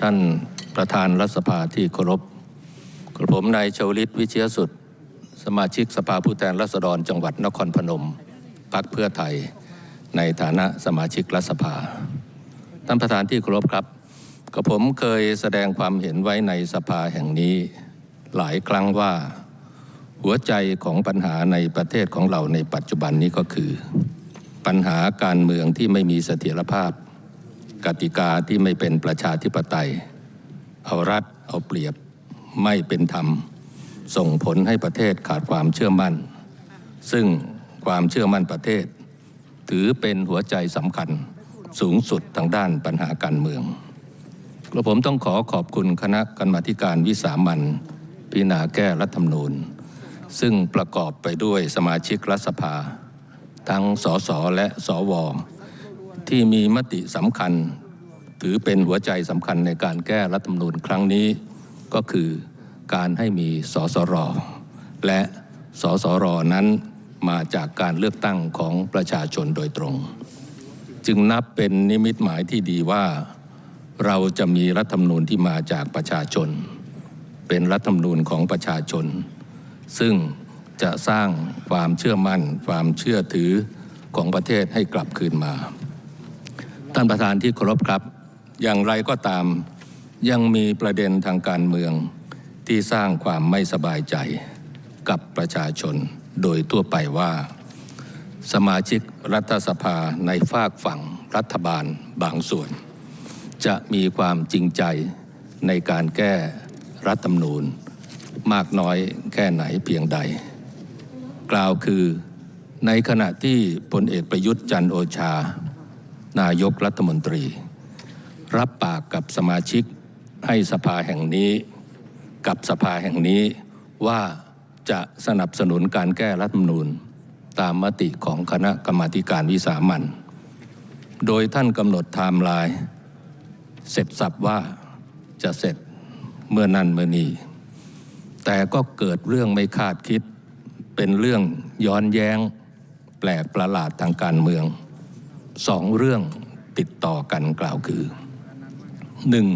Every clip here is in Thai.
ท่านประธานรัฐสภาที่เคารพกระผมนายชวลิตวิเชียสุด สมาชิกสภาผู้แทนราษฎรจังหวัดนครพนมพรรคเพื่อไทย ในฐานะสมาชิกรัฐสภา ท่านประธานที่เคารพครับกระผมเคยแสดงความเห็นไว้ในสภาแห่งนี้ หลายครั้งว่า หัวใจของปัญหาในประเทศของเราในปัจจุบันนี้ก็คือ ปัญหาการเมืองที่ไม่มีเสถียรภาพ กติกาที่ไม่เป็นประชาธิปไตย เอารัดเอาเปรียบไม่เป็นธรรม ส่งผลให้ประเทศขาดความเชื่อมั่น ซึ่งความเชื่อมั่นประเทศ ถือเป็นหัวใจสำคัญสูงสุดทางด้านปัญหาการเมืองกระผมต้องขอขอบคุณคณะกรรมาธิการวิสามันพิจารณาแก้รัฐธรรมนูญ ซึ่งประกอบไปด้วยสมาชิกรัฐสภา ทั้งสสและสว ที่มีมติสำคัญ ถือเป็นหัวใจสำคัญในการแก้รัฐธรรมนูญครั้งนี้ก็คือการให้มีสสร และสสรนั้นมาจากการเลือกตั้งของประชาชนโดยตรง จึงนับเป็นนิมิตหมายที่ดีว่า เราจะมีรัฐธรรมนูญที่มาจากประชาชน เป็นรัฐธรรมนูญของประชาชน ซึ่งจะสร้างความเชื่อมั่น ความเชื่อถือของประเทศให้กลับคืนมา ท่านประธานที่เคารพครับ อย่างไรก็ตามยังมีประเด็นทางการเมืองที่สร้างความไม่สบายใจกับประชาชนโดยทั่วไปว่า สมาชิกรัฐสภาในฝากฝั่งรัฐบาลบางส่วน จะมีความจริงใจในการแก้รัฐธรรมนูญ มากน้อยแค่ไหนเพียงใด กล่าวคือในขณะที่พลเอกประยุทธ์จันโอชา นายกรัฐมนตรี รับปากกับสมาชิกให้สภาแห่งนี้ กับสภาแห่งนี้ว่าจะสนับสนุนการแก้รัฐมนูญ ตามมติของคณะกรรมาการวิสามันโดยท่านกำหนดไทม์ไลน์เสร็จสับว่าจะเสร็จเมื่อนั้นเมื่อนี้แต่ก็เกิดเรื่องไม่คาดคิด เป็นเรื่องย้อนแย้ง แปลกประหลาดทางการเมือง สองเรื่องติดต่อกันกล่าวคือหนึ่ง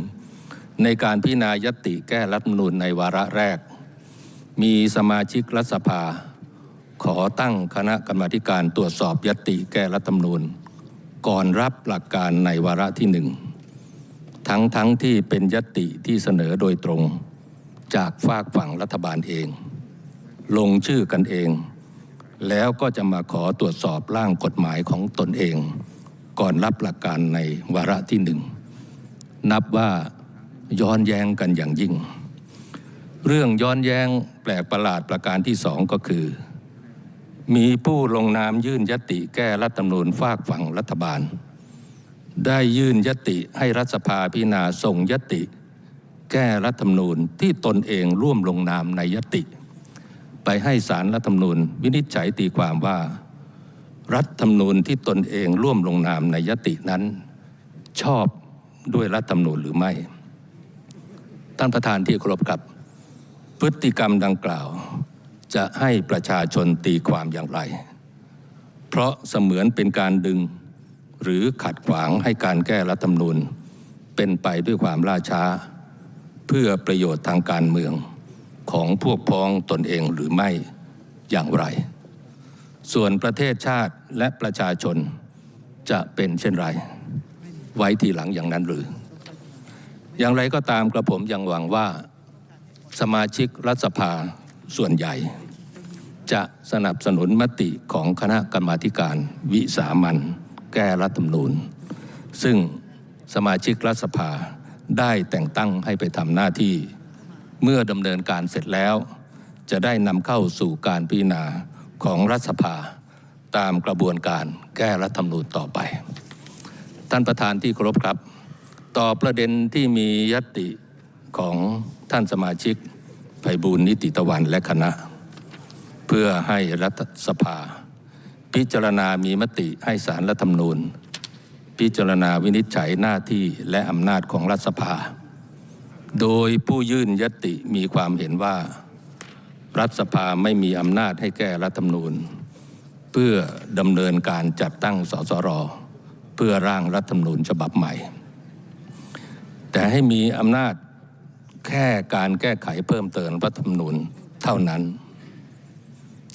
ในการพิจารณายติแก้รัฐมนูญในวาระแรก มีสมาชิกรัฐสภา ขอตั้งคณะกรรมาการตรวจสอบยติแก้รัฐธรรมนูญ ก่อนรับหลักการในวาระที่หนึ่งทั้งทั้งที่เป็นยติที่เสนอโดยตรง จากฝากฝั่งรัฐบาลเอง ลงชื่อกันเอง แล้วก็จะมาขอตรวจสอบร่างกฎหมายของตนเอง ก่อนรับหลักการในวาระที่หนึ่ง นับว่าย้อนแย้งกันอย่างยิ่ง เรื่องย้อนแย้งแปลกประหลาดประการที่สองก็คือ มีผู้ลงนามยื่นยติแก้รัฐธรรมนูญฝากฝั่งรัฐบาล ได้ยื่นยติให้รัฐสภาพิจารณาส่งยติ แก้รัฐธรรมนูญที่ตนเองร่วมลงนามในยติ ไปให้สารรัฐธรรมนูญ วินิจฉัยตีความว่า รัฐธรรมนูญที่ตนเองร่วมลงนามในยตินั้น ชอบด้วยรัฐธรรมนูญหรือไม่ท่านประธานที่เคารพครับ พฤติกรรมดังกล่าว จะให้ประชาชนตีความอย่างไร เพราะเสมือนเป็นการดึง หรือขัดขวางให้การแก้รัฐธรรมนูญ เป็นไปด้วยความล่าช้า เพื่อประโยชน์ทางการเมือง ของพวกพ้องตนเองหรือไม่อย่างไร ส่วนประเทศชาติและประชาชนจะเป็นเช่นไร ไว้ทีหลังอย่างนั้นหรือ อย่างไรก็ตามกระผมยังหวังว่า สมาชิกรัฐสภาส่วนใหญ่ จะสนับสนุนมติของคณะกรรมาการวิสามันแก้รัฐธรรมนูญ ซึ่งสมาชิกรัฐสภาได้แต่งตั้งให้ไปทำหน้าที่ เมื่อดำเนินการเสร็จแล้ว จะได้นำเข้าสู่การพิจารณาของรัฐสภาตามกระบวนการแก้รัฐธรรมนูญต่อไป ท่านประธานที่เคารพครับ ต่อประเด็นที่มียติของท่านสมาชิกไพบูลนิติตะวันและคณะ เพื่อให้รัฐสภา พิจารณามีมติให้สารรัฐธรรมนูญ พิจารณาวินิจฉัยหน้าที่และอำนาจของรัฐสภา โดยผู้ยื่นยติมีความเห็นว่า รัฐสภาไม่มีอำนาจให้แก้รัฐธรรมนูญ เพื่อดำเนินการจัดตั้งสสร เพื่อร่างรัฐธรรมนูญฉบับใหม่ แต่ให้มีอำนาจแค่การแก้ไขเพิ่มเติมรัฐธรรมนูญเท่านั้น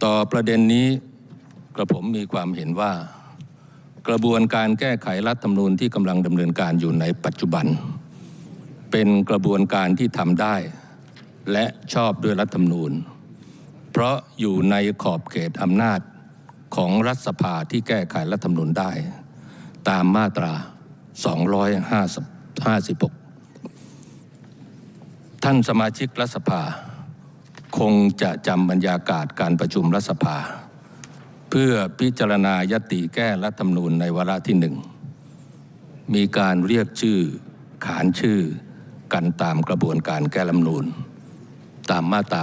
ต่อประเด็นนี้กระผมมีความเห็นว่า กระบวนการแก้ไขรัฐธรรมนูญที่กำลังดำเนินการอยู่ในปัจจุบัน เป็นกระบวนการที่ทำได้ และชอบด้วยรัฐธรรมนูญ เพราะอยู่ในขอบเขตอำนาจของรัฐสภาที่แก้ไขรัฐธรรมนูญได้ ตามมาตรา 256 ท่านสมาชิกรัฐสภา คงจะจำบรรยากาศการประชุมรัฐสภา เพื่อพิจารณายติแก้รัฐธรรมนูญในวาระที่หนึ่งมีการเรียกชื่อขานชื่อ กันตามกระบวนการแก้รัฐมนูญตามมาตรา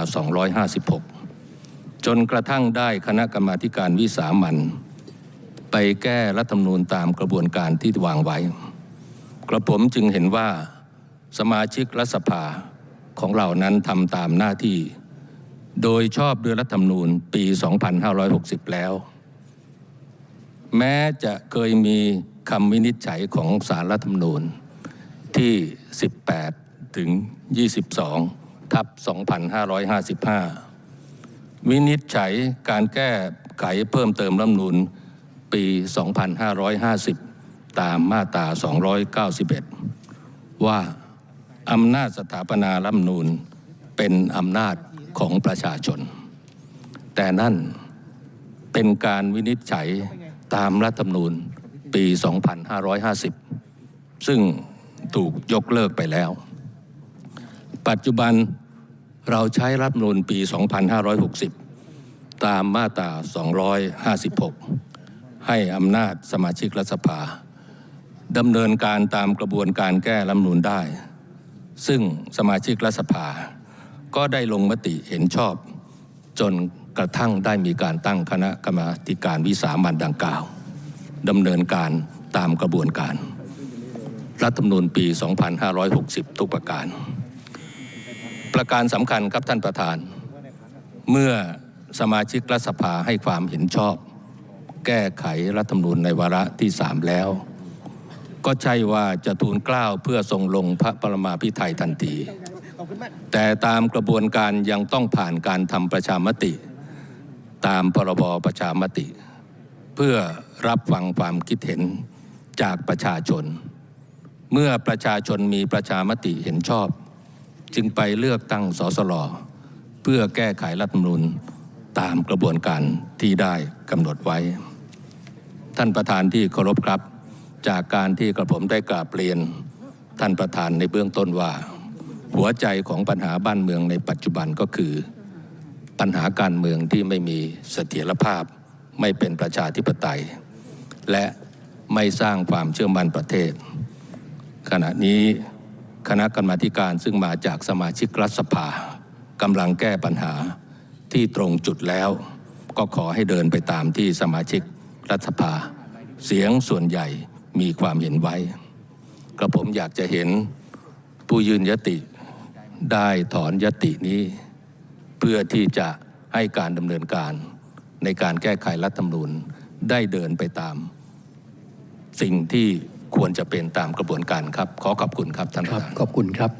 256 จนกระทั่งได้คณะกรรมาธิการวิสามันไปแก้รัฐธรรมนูญตามกระบวนการที่วางไว้ กระผมจึงเห็นว่าสมาชิกรัฐสภาของเรานั้นทำตามหน้าที่ โดยชอบด้วยรัฐธรรมนูญปี 2560 แล้ว แม้จะเคยมีคำวินิจฉัยของสารรัฐธรรมนูญที่ 18 ถึง 22 ทับ 2555 วินิจฉัยการแก้ไขเพิ่มเติมรัฐนูญปี 2550 ตามมาตรา 291 ว่าอำนาจสถาปนารัฐธรรมนูญเป็นอำนาจของประชาชน แต่นั่นเป็นการวินิจฉัยตามรัฐธรรมนูญปี 2550 ซึ่งถูกยกเลิกไปแล้ว ปัจจุบันเราใช้รัฐธรรมนูญปี 2560 ตามมาตรา 256 ให้อำนาจสมาชิกรัฐสภาดำเนินการตามกระบวนการแก้รัฐนูญได้ ซึ่งสมาชิกรัฐสภา ก็ได้ลงมติเห็นชอบ จนกระทั่งได้มีการตั้งคณะกรรมาการวิสามันดังกล่าวดำเนินการตามกระบวนการ รัฐธรรมนูญปี 2560 ทุกประการ ประการสำคัญครับท่านประธาน เมื่อสมาชิกรัฐสภาให้ความเห็นชอบ แก้ไขรัฐธรรมนูญในวาระที่สามแล้ว ก็ใช่ว่าจะทูลเกล้าเพื่อทรงลงพระปรมาภิไธยทันที แต่ตามกระบวนการยังต้องผ่านการทำประชามติ ตามพรบประชามติ เพื่อรับฟังความคิดเห็นจากประชาชน เมื่อประชาชนมีประชามติเห็นชอบ จึงไปเลือกตั้งสสลเพื่อแก้ไขรัฐธรรมนูญตามกระบวนการที่ได้กำหนดไว้ ท่านประธานที่เคารพครับ จากการที่กระผมได้กราบเรียน ท่านประธานในเบื้องต้นว่า หัวใจของปัญหาบ้านเมืองในปัจจุบันก็คือ ปัญหาการเมืองที่ไม่มีเสถียรภาพ ไม่เป็นประชาธิปไตย และไม่สร้างความเชื่อมั่นประเทศ ขณะนี้ คณะกรรมาการซึ่งมาจากสมาชิกรัฐสภากำลังแก้ปัญหาที่ตรงจุดแล้ว ก็ขอให้เดินไปตามที่สมาชิกรัฐสภา เสียงส่วนใหญ่มีความเห็นไว้ กระผมอยากจะเห็นผู้ยืนยติได้ถอนยตินี้ เพื่อที่จะให้การดำเนินการในการแก้ไขรัฐธรรมนูญได้เดินไปตาม สิ่งที่ ควรจะเป็นตามกระบวนการครับ ขอขอบคุณครับท่านประธานขอบคุณครับ